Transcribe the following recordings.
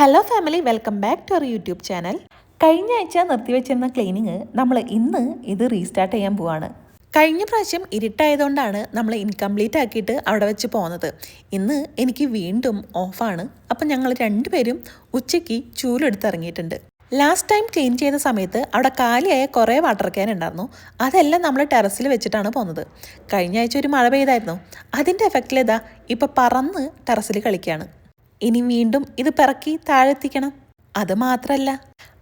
Hello family welcome back to our YouTube channel കഴിഞ്ഞ ആഴ്ച നിർത്തിവെച്ചിരുന്ന cleaning നമ്മൾ ഇന്ന് ഇത് റീസ്റ്റാർട്ട് ചെയ്യാൻ പോവാണ്. കഴിഞ്ഞ പ്രാവശ്യം ഇരുട്ടായതുകൊണ്ടാണ് നമ്മൾ ഇൻകംപ്ലീറ്റ് ആക്കിയിട്ട് അവിടെ വെച്ച് പോകുന്നത് ഇന്ന് എനിക്ക് വീണ്ടും ഓഫാണ് അപ്പം ഞങ്ങൾ രണ്ടുപേരും ഉച്ചയ്ക്ക് ചൂലെടുത്തിറങ്ങിയിട്ടുണ്ട് ലാസ്റ്റ് ടൈം ക്ലീൻ ചെയ്ത സമയത്ത് അവിടെ കാലിയായ കുറേ വാട്ടർ ക്യാൻ ഉണ്ടായിരുന്നു. അതെല്ലാം നമ്മൾ ടെറസിൽ വെച്ചിട്ടാണ് പോകുന്നത് കഴിഞ്ഞ ആഴ്ച ഒരു മഴ പെയ്തായിരുന്നു. അതിന്റെ എഫക്റ്റിലേതാ ഇപ്പം പറന്ന് ടെറസിൽ കളിക്കുകയാണ്. ഇനി വീണ്ടും ഇത് പിറക്കി താഴെത്തിക്കണം. അത് മാത്രമല്ല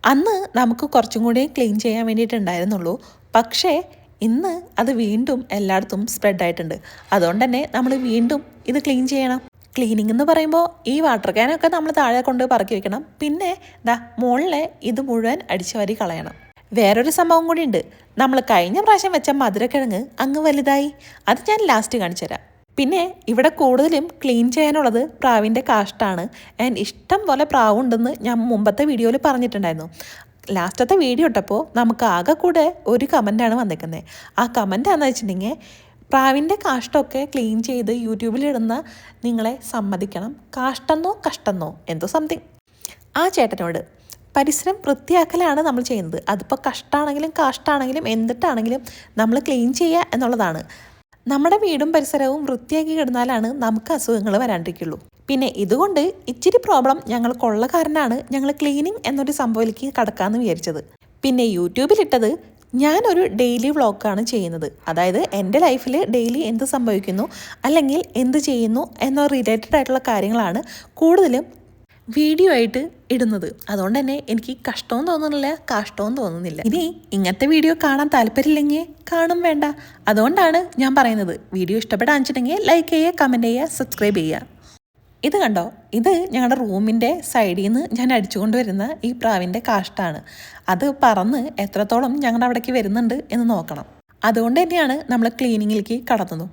അന്ന് നമുക്ക് കുറച്ചും കൂടി ക്ലീൻ ചെയ്യാൻ വേണ്ടിയിട്ടുണ്ടായിരുന്നുള്ളൂ. പക്ഷേ ഇന്ന് അത് വീണ്ടും എല്ലായിടത്തും സ്പ്രെഡ് ആയിട്ടുണ്ട്. അതുകൊണ്ട് തന്നെ നമ്മൾ വീണ്ടും ഇത് ക്ലീൻ ചെയ്യണം. ക്ലീനിങ് എന്ന് പറയുമ്പോൾ ഈ വാട്ടർ ക്യാനൊക്കെ നമ്മൾ താഴെ കൊണ്ട് പറക്കി വെക്കണം. പിന്നെ ദാ മുകളിലെ ഇത് മുഴുവൻ അടിച്ചു വരി കളയണം. വേറൊരു സംഭവം കൂടി ഉണ്ട്. നമ്മൾ കഴിഞ്ഞ പ്രാവശ്യം വെച്ച മധുരക്കിഴങ്ങ് അങ്ങ് വലുതായി. അത് ഞാൻ ലാസ്റ്റ് കാണിച്ചു തരാം പിന്നെ ഇവിടെ കൂടുതലും ക്ലീൻ ചെയ്യാനുള്ളത് പ്രാവിന്റെ കാഷ്ടാണ് ആൻഡ് ഇഷ്ടം പോലെ പ്രാവുണ്ടെന്ന് ഞാൻ മുമ്പത്തെ വീഡിയോയിൽ പറഞ്ഞിട്ടുണ്ടായിരുന്നു. ലാസ്റ്റത്തെ വീഡിയോ ഇട്ടപ്പോൾ നമുക്ക് ആകെ കൂടെ ഒരു കമന്റാണ് വന്നിരിക്കുന്നത് ആ കമന്റ് എന്ന് വെച്ചിട്ടുണ്ടെങ്കിൽ പ്രാവിന്റെ കാഷ്ടമൊക്കെ ക്ലീൻ ചെയ്ത് യൂട്യൂബിലിടുന്ന നിങ്ങളെ സമ്മതിക്കണം. കാഷ്ടന്നോ കഷ്ടന്നോ? എന്തോ സംതിങ് ആ ചേട്ടനോട് പരിസരം വൃത്തിയാക്കലാണ് നമ്മൾ ചെയ്യുന്നത്. അതിപ്പോൾ കഷ്ടമാണെങ്കിലും കാഷ്ടാണെങ്കിലും എന്തിട്ടാണെങ്കിലും നമ്മൾ ക്ലീൻ ചെയ്യുക എന്നുള്ളതാണ്. നമ്മുടെ വീടും പരിസരവും വൃത്തിയാക്കി കിടന്നാലാണ് നമുക്ക് അസുഖങ്ങൾ വരാണ്ടിരിക്കുള്ളൂ. പിന്നെ ഇതുകൊണ്ട് ഇച്ചിരി പ്രോബ്ലം ഞങ്ങൾക്കുള്ള കാരണമാണ് ഞങ്ങൾ ക്ലീനിങ് എന്നൊരു സംഭവത്തിലേക്ക് കടക്കാമെന്ന് വിചാരിച്ചത്. പിന്നെ യൂട്യൂബിലിട്ടത് ഞാനൊരു ഡെയിലി വ്ളോഗാണ് ചെയ്യുന്നത്. അതായത് എന്റെ ലൈഫിൽ ഡെയിലി എന്ത് സംഭവിക്കുന്നു അല്ലെങ്കിൽ എന്ത് ചെയ്യുന്നു എന്ന റിലേറ്റഡ് ആയിട്ടുള്ള കാര്യങ്ങളാണ് കൂടുതലും വീഡിയോ ആയിട്ട് ഇടുന്നത്. അതുകൊണ്ട് തന്നെ എനിക്ക് കഷ്ടവും തോന്നുന്നില്ല കഷ്ടവും തോന്നുന്നില്ല. ഇനി ഇങ്ങനത്തെ വീഡിയോ കാണാൻ താല്പര്യമില്ലെങ്കിൽ കാണും വേണ്ട. അതുകൊണ്ടാണ് ഞാൻ പറയുന്നത്. വീഡിയോ ഇഷ്ടപ്പെടാൻ വെച്ചിട്ടുണ്ടെങ്കിൽ ലൈക്ക് ചെയ്യുക കമന്റ് ചെയ്യുക സബ്സ്ക്രൈബ് ചെയ്യുക. ഇത് കണ്ടോ? ഇത് ഞങ്ങളുടെ റൂമിന്റെ സൈഡിൽ നിന്ന് ഞാൻ അടിച്ചുകൊണ്ട് വരുന്ന ഈ പ്രാവിന്റെ കാഷ്ടാണ്. അത് പറന്ന് എത്രത്തോളം ഞങ്ങളുടെ അവിടേക്ക് വരുന്നുണ്ട് എന്ന് നോക്കണം. അതുകൊണ്ട് തന്നെയാണ് നമ്മൾ ക്ലീനിങ്ങിലേക്ക് കടന്നത്.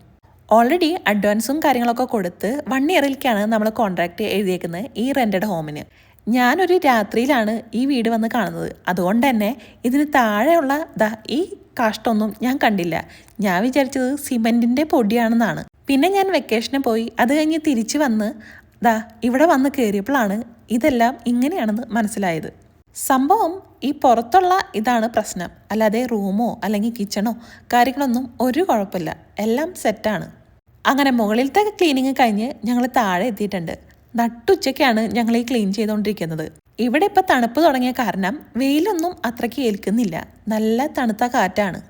ഓൾറെഡി അഡ്വാൻസും കാര്യങ്ങളൊക്കെ കൊടുത്ത് വൺ ഇയറിലേക്കാണ് നമ്മൾ കോൺട്രാക്റ്റ് എഴുതിയേക്കുന്നത് ഈ റെന്റഡ് ഹോമിന് ഞാനൊരു രാത്രിയിലാണ് ഈ വീട് വന്ന് കാണുന്നത്. അതുകൊണ്ട് തന്നെ ഇതിന് താഴെയുള്ള ദാ ഈ കാഷ്ടമൊന്നും ഞാൻ കണ്ടില്ല. ഞാൻ വിചാരിച്ചത് സിമെന്റിന്റെ പൊടിയാണെന്നാണ്. പിന്നെ ഞാൻ വെക്കേഷന് പോയി. അത് കഴിഞ്ഞ് തിരിച്ച് വന്ന് ദാ ഇവിടെ വന്ന് കയറിയപ്പോഴാണ് ഇതെല്ലാം ഇങ്ങനെയാണെന്ന് മനസ്സിലായത്. സംഭവം ഈ പുറത്തുള്ള ഇതാണ് പ്രശ്നം. അല്ലാതെ റൂമോ അല്ലെങ്കിൽ കിച്ചണോ കാര്യങ്ങളൊന്നും ഒരു കുഴപ്പമില്ല. എല്ലാം സെറ്റാണ് അങ്ങനെ മുകളിലത്തെ ക്ലീനിങ് കഴിഞ്ഞ് ഞങ്ങൾ താഴെ എത്തിയിട്ടുണ്ട്. നട്ടുച്ചയ്ക്കാണ് ഞങ്ങൾ ഈ ക്ലീൻ ചെയ്തുകൊണ്ടിരിക്കുന്നത്. ഇവിടെ ഇപ്പം തണുപ്പ് തുടങ്ങിയ കാരണം വെയിലൊന്നും അത്രയ്ക്ക് ഏൽക്കുന്നില്ല. നല്ല തണുത്ത കാറ്റാണ്.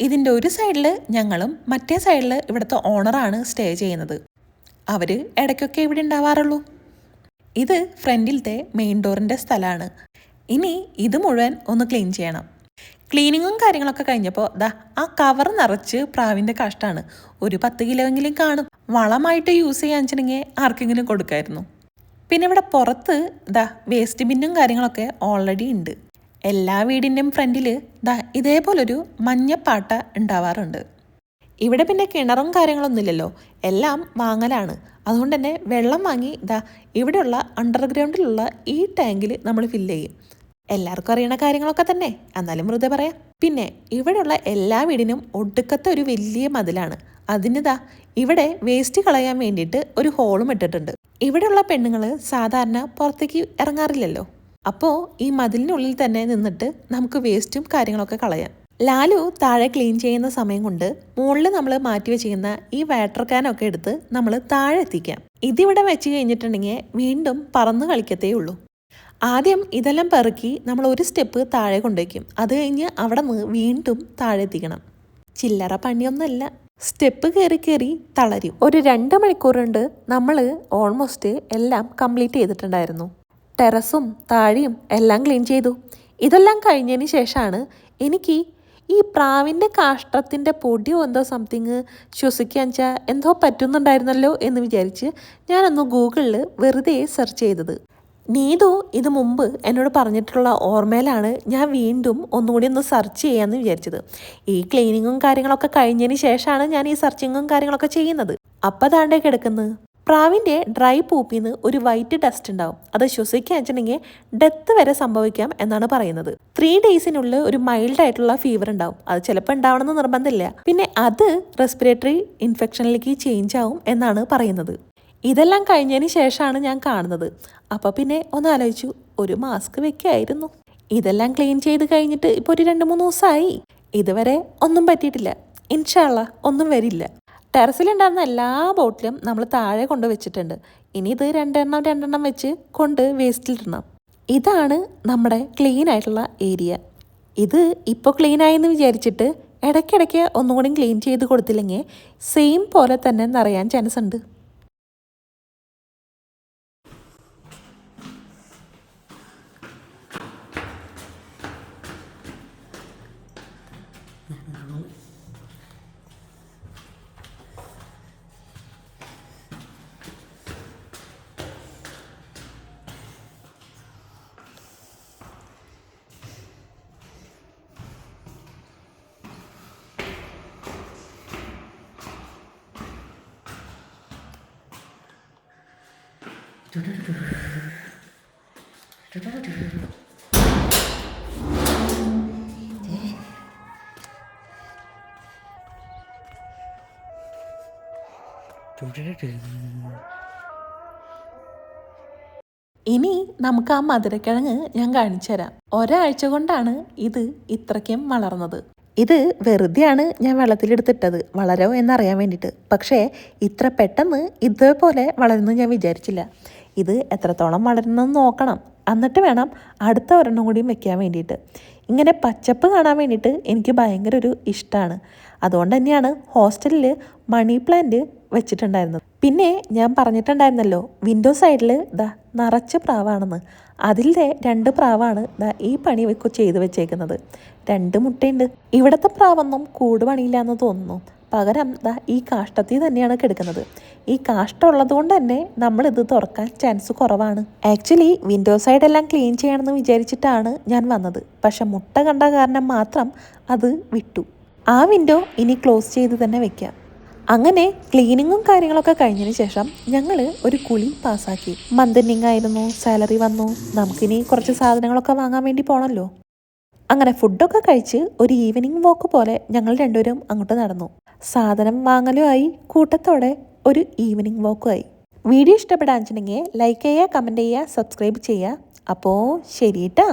ഇതിന്റെ ഒരു സൈഡിൽ ഞങ്ങളും മറ്റേ സൈഡിൽ ഇവിടുത്തെ ഓണറാണ് സ്റ്റേ ചെയ്യുന്നത്. അവർ ഇടയ്ക്കൊക്കെ ഇവിടെ ഉണ്ടാവാറുള്ളൂ. ഇത് ഫ്രണ്ടിലത്തെ മെയിൻ ഡോറിന്റെ സ്ഥലമാണ്. ഇനി ഇത് മുഴുവൻ ഒന്ന് ക്ലീൻ ചെയ്യണം. ക്ലീനിങ്ങും കാര്യങ്ങളൊക്കെ കഴിഞ്ഞപ്പോൾ ദാ ആ കവർ നിറച്ച് പ്രാവിന്റെ കാഷ്ടാണ്. ഒരു പത്ത് കിലോ എങ്കിലും കാണും. വളമായിട്ട് യൂസ് ചെയ്യാൻ വെച്ചിട്ടുണ്ടെങ്കിൽ ആർക്കെങ്കിലും കൊടുക്കായിരുന്നു. പിന്നെ ഇവിടെ പുറത്ത് ദാ വേസ്റ്റ് ബിന്നും കാര്യങ്ങളൊക്കെ ഓൾറെഡി ഉണ്ട്. എല്ലാ വീടിന്റെയും ഫ്രണ്ടിൽ ദാ ഇതേപോലൊരു മഞ്ഞപ്പാട്ട ഉണ്ടാവാറുണ്ട്. ഇവിടെ പിന്നെ കിണറും കാര്യങ്ങളൊന്നുമില്ലല്ലോ എല്ലാം വാങ്ങലാണ് അതുകൊണ്ട് തന്നെ വെള്ളം വാങ്ങി ദാ ഇവിടെയുള്ള അണ്ടർഗ്രൗണ്ടിലുള്ള ഈ ടാങ്കിൽ നമ്മൾ ഫില്ല് ചെയ്യും. എല്ലാവർക്കും അറിയണ കാര്യങ്ങളൊക്കെ തന്നെ. എന്നാലും വെറുതെ പറയാം. പിന്നെ ഇവിടെയുള്ള എല്ലാ വീടിനും ഒടുക്കത്തെ ഒരു വലിയ മതിലാണ്. അതിനിതാ ഇവിടെ വേസ്റ്റ് കളയാൻ വേണ്ടിയിട്ട് ഒരു ഹോളും ഇട്ടിട്ടുണ്ട്. ഇവിടെയുള്ള പെണ്ണുങ്ങൾ സാധാരണ പുറത്തേക്ക് ഇറങ്ങാറില്ലല്ലോ. അപ്പോൾ ഈ മതിലിനുള്ളിൽ തന്നെ നിന്നിട്ട് നമുക്ക് വേസ്റ്റും കാര്യങ്ങളൊക്കെ കളയാം. ലാലു താഴെ ക്ലീൻ ചെയ്യുന്ന സമയം കൊണ്ട് മുകളിൽ നമ്മൾ മാറ്റി വെച്ചിരിക്കുന്ന ഈ വാട്ടർ ക്യാനൊക്കെ എടുത്ത് നമ്മൾ താഴെ എത്തിക്കാം. ഇതിവിടെ വെച്ച് കഴിഞ്ഞിട്ടുണ്ടെങ്കിൽ വീണ്ടും പറന്ന് കളിക്കത്തേ ഉള്ളൂ ആദ്യം ഇതെല്ലാം പെറുക്കി നമ്മൾ ഒരു സ്റ്റെപ്പ് താഴെ കൊണ്ടുവയ്ക്കും. അത് കഴിഞ്ഞ് അവിടെ നിന്ന് വീണ്ടും താഴെ എത്തിക്കണം. ചില്ലറ പണിയൊന്നുമല്ല. സ്റ്റെപ്പ് കയറി കയറി തളരും. ഒരു രണ്ട് മണിക്കൂറുണ്ട് നമ്മൾ ഓൾമോസ്റ്റ് എല്ലാം കംപ്ലീറ്റ് ചെയ്തിട്ടുണ്ടായിരുന്നു. ടെറസും താഴെയും എല്ലാം ക്ലീൻ ചെയ്തു. ഇതെല്ലാം കഴിഞ്ഞതിന് ശേഷമാണ് എനിക്ക് ഈ പ്രാവിന്റെ കാഷ്ടത്തിന്റെ പൊടിയോ എന്തോ സംതിങ് ശ്വസിക്കാൻ വെച്ചാൽ എന്തോ പറ്റുന്നുണ്ടായിരുന്നല്ലോ എന്ന് വിചാരിച്ച് ഞാനൊന്ന് ഗൂഗിളിൽ വെറുതെ സെർച്ച് ചെയ്തത്. നീതു ഇത് മുമ്പ് എന്നോട് പറഞ്ഞിട്ടുള്ള ഓർമ്മയിലാണ് ഞാൻ വീണ്ടും ഒന്നുകൂടി ഒന്ന് സെർച്ച് ചെയ്യാമെന്ന് വിചാരിച്ചത്. ഈ ക്ലീനിങ്ങും കാര്യങ്ങളൊക്കെ കഴിഞ്ഞതിന് ശേഷമാണ് ഞാൻ ഈ സെർച്ചിങ്ങും കാര്യങ്ങളൊക്കെ ചെയ്യുന്നത്. അപ്പം താണ്ടേ കിടക്കുന്നത് പ്രാവിന്റെ ഡ്രൈ പൂപ്പിൽ നിന്ന് ഒരു വൈറ്റ് ഡസ്റ്റ് ഉണ്ടാവും. അത് ശ്വസിക്കാൻ വെച്ചിട്ടുണ്ടെങ്കിൽ ഡെത്ത് വരെ സംഭവിക്കാം എന്നാണ് പറയുന്നത്. ത്രീ ഡേയ്സിനുള്ളിൽ ഒരു മൈൽഡ് ആയിട്ടുള്ള ഫീവർ ഉണ്ടാവും. അത് ചിലപ്പോൾ ഉണ്ടാവണമെന്ന് നിർബന്ധമില്ല. പിന്നെ അത് റെസ്പിറേറ്ററി ഇൻഫെക്ഷനിലേക്ക് ചേഞ്ച് ആവും എന്നാണ് പറയുന്നത്. ഇതെല്ലാം കഴിഞ്ഞതിന് ശേഷമാണ് ഞാൻ കാണുന്നത്. അപ്പോൾ പിന്നെ ഒന്ന് ആലോചിച്ചു ഒരു മാസ്ക് വെക്കായിരുന്നു. ഇതെല്ലാം ക്ലീൻ ചെയ്ത് കഴിഞ്ഞിട്ട് ഇപ്പോൾ ഒരു രണ്ട് മൂന്ന് ദിവസമായി. ഇതുവരെ ഒന്നും പറ്റിയിട്ടില്ല. ഇൻഷാള്ള ഒന്നും വരില്ല. ടെറസിലുണ്ടായിരുന്ന എല്ലാ ബോട്ടിലും നമ്മൾ താഴെ കൊണ്ട് വെച്ചിട്ടുണ്ട്. ഇനി ഇത് രണ്ടെണ്ണം രണ്ടെണ്ണം വെച്ച് കൊണ്ട് വേസ്റ്റിലിടണം ഇതാണ് നമ്മുടെ ക്ലീൻ ആയിട്ടുള്ള ഏരിയ. ഇത് ഇപ്പോൾ ക്ലീൻ ആയെന്ന് വിചാരിച്ചിട്ട് ഇടയ്ക്കിടയ്ക്ക് ഒന്നുകൂടി ക്ലീൻ ചെയ്ത് കൊടുത്തില്ലെങ്കിൽ സെയിം പോലെ തന്നെ നിറയാൻ ചാൻസ് ഉണ്ട്. ഇനി നമുക്ക് ആ മധുരക്കിഴങ്ങ് ഞാൻ കാണിച്ചുതരാം ഒരാഴ്ച കൊണ്ടാണ് ഇത് ഇത്രയ്ക്കും വളർന്നത്. ഇത് വെറുതെയാണ് ഞാൻ വെള്ളത്തിലെടുത്തിട്ടത് വളരോ എന്നറിയാൻ വേണ്ടിയിട്ട്. പക്ഷേ ഇത്ര പെട്ടെന്ന് ഇതേപോലെ വളരുന്നു ഞാൻ വിചാരിച്ചില്ല. ഇത് എത്രത്തോളം വളരുന്നതെന്ന് നോക്കണം. എന്നിട്ട് വേണം അടുത്ത ഒരെണ്ണം കൂടിയും വെക്കാൻ വേണ്ടിയിട്ട്. ഇങ്ങനെ പച്ചപ്പ് കാണാൻ വേണ്ടിയിട്ട് എനിക്ക് ഭയങ്കര ഒരു ഇഷ്ടമാണ് അതുകൊണ്ട് തന്നെയാണ് ഹോസ്റ്റലിൽ മണി പ്ലാന്റ് വെച്ചിട്ടുണ്ടായിരുന്നത്. പിന്നെ ഞാൻ പറഞ്ഞിട്ടുണ്ടായിരുന്നല്ലോ വിൻഡോ സൈഡിൽ ദാ നിറച്ച് പ്രാവാണെന്ന്. അതിലെ രണ്ട് പ്രാവാണ് ദാ ഈ പണി ചെയ്ത് വെച്ചേക്കുന്നത്. രണ്ട് മുട്ടയുണ്ട്. ഇവിടുത്തെ പ്രാവൊന്നും കൂട് പണിയില്ല എന്ന് തോന്നുന്നു. പകരം ഈ കാഷ്ടത്തിൽ തന്നെയാണ് കിടക്കുന്നത്. ഈ കാഷ്ടം ഉള്ളത് കൊണ്ട് തന്നെ നമ്മൾ ഇത് തുറക്കാൻ ചാൻസ് കുറവാണ്. ആക്ച്വലി വിൻഡോ സൈഡ് എല്ലാം ക്ലീൻ ചെയ്യണമെന്ന് വിചാരിച്ചിട്ടാണ് ഞാൻ വന്നത്. പക്ഷെ മുട്ട കണ്ട കാരണം മാത്രം അത് വിട്ടു. ആ വിൻഡോ ഇനി ക്ലോസ് ചെയ്ത് തന്നെ വെക്കാം അങ്ങനെ ക്ലീനിങ്ങും കാര്യങ്ങളൊക്കെ കഴിഞ്ഞതിന് ശേഷം ഞങ്ങൾ ഒരു കുളി പാസ്സാക്കി. മന്ത് ആയിരുന്നു സാലറി വന്നു. നമുക്കിനി കുറച്ച് സാധനങ്ങളൊക്കെ വാങ്ങാൻ വേണ്ടി പോകണമല്ലോ അങ്ങനെ ഫുഡൊക്കെ കഴിച്ച് ഒരു ഈവനിങ് വോക്ക് പോലെ ഞങ്ങൾ രണ്ടുപേരും അങ്ങോട്ട് നടന്നു. സാധനം വാങ്ങലുമായി കൂട്ടത്തോടെ ഒരു ഈവനിങ് വാക്കുമായി വീഡിയോ ഇഷ്ടപ്പെടാൻ വെച്ചിട്ടുണ്ടെങ്കിൽ ലൈക്ക് ചെയ്യുക കമന്റ് ചെയ്യുക സബ്സ്ക്രൈബ് ചെയ്യുക. അപ്പോൾ ശരി കേട്ടാ